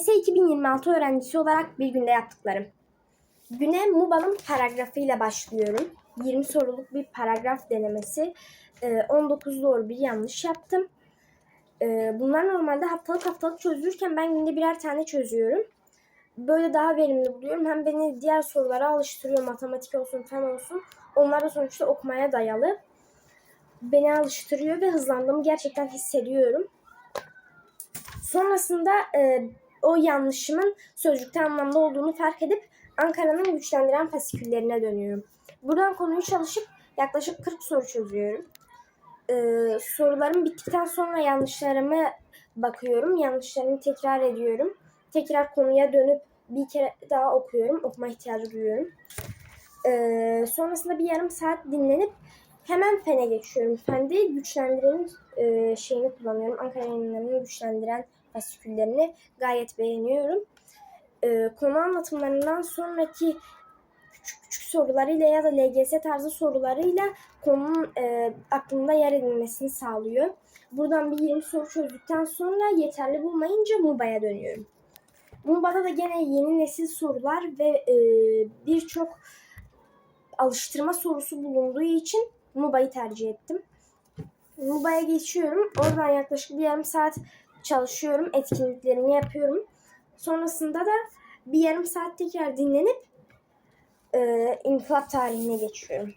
LGS 2026 öğrencisi olarak bir günde yaptıklarım. Güne MUBA'nın paragrafıyla başlıyorum. 20 soruluk bir paragraf denemesi. Ee, 19 doğru bir yanlış yaptım. Ee, Bunlar normalde haftalık haftalık çözülürken ben günde birer tane çözüyorum. Böyle daha verimli buluyorum. Hem beni diğer sorulara alıştırıyor. Matematik olsun, fen olsun. Onlar da sonuçta okumaya dayalı. Beni alıştırıyor ve hızlandığımı gerçekten hissediyorum. Sonrasında e, o yanlışımın sözcükte anlamda olduğunu fark edip Ankara'nın güçlendiren fasiküllerine dönüyorum. Buradan konuyu çalışıp yaklaşık 40 soru çözüyorum. Ee, sorularım bittikten sonra yanlışlarımı bakıyorum. Yanlışlarımı tekrar ediyorum. Tekrar konuya dönüp bir kere daha okuyorum. Okuma ihtiyacı duyuyorum. Ee, sonrasında bir yarım saat dinlenip hemen fene geçiyorum. Fende güçlendirenin e, şeyini kullanıyorum. Ankara yayınlarının güçlendiren fasiküllerini gayet beğeniyorum. Ee, konu anlatımlarından sonraki küçük küçük sorularıyla ya da LGS tarzı sorularıyla konunun e, aklımda yer edilmesini sağlıyor. Buradan bir 20 soru çözdükten sonra yeterli bulmayınca MUBA'ya dönüyorum. MUBA'da da gene yeni nesil sorular ve e, birçok alıştırma sorusu bulunduğu için MUBA'yı tercih ettim. MUBA'ya geçiyorum. Oradan yaklaşık bir yarım saat çalışıyorum. Etkinliklerimi yapıyorum. Sonrasında da bir yarım saat tekrar dinlenip e, inkılap tarihine geçiyorum.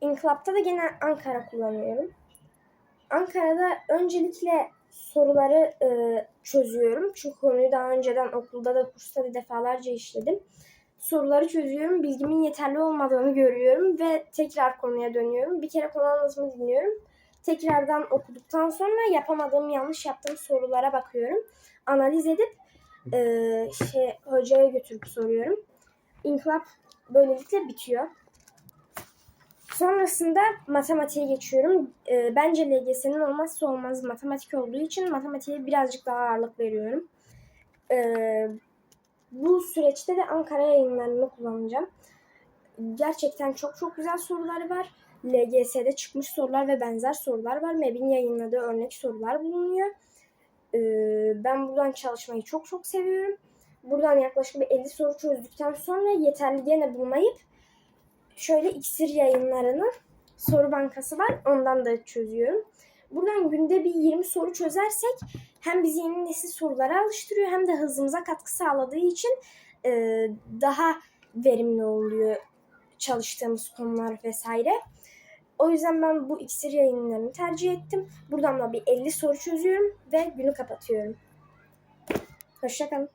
İnkılapta da gene Ankara kullanıyorum. Ankara'da öncelikle soruları e, çözüyorum. Çünkü konuyu daha önceden okulda da kursta da defalarca işledim. Soruları çözüyorum. Bilgimin yeterli olmadığını görüyorum ve tekrar konuya dönüyorum. Bir kere konu anlatımı dinliyorum. Tekrardan okuduktan sonra yapamadığım, yanlış yaptığım sorulara bakıyorum. Analiz edip e, şey hocaya götürüp soruyorum. İnkılap böylelikle bitiyor. Sonrasında matematiğe geçiyorum. E, bence LGS'nin olmazsa olmaz matematik olduğu için matematiğe birazcık daha ağırlık veriyorum. E, bu süreçte de Ankara yayınlarını kullanacağım. Gerçekten çok çok güzel soruları var. LGS'de çıkmış sorular ve benzer sorular var. MEB'in yayınladığı örnek sorular bulunuyor. Ee, ben buradan çalışmayı çok çok seviyorum. Buradan yaklaşık bir 50 soru çözdükten sonra yeterli gene bulmayıp şöyle iksir yayınlarının soru bankası var. Ondan da çözüyorum. Buradan günde bir 20 soru çözersek hem bizi yeni nesil sorulara alıştırıyor hem de hızımıza katkı sağladığı için e, daha verimli oluyor çalıştığımız konular vesaire. O yüzden ben bu iksir yayınlarını tercih ettim. Buradan da bir 50 soru çözüyorum ve günü kapatıyorum. Hoşçakalın.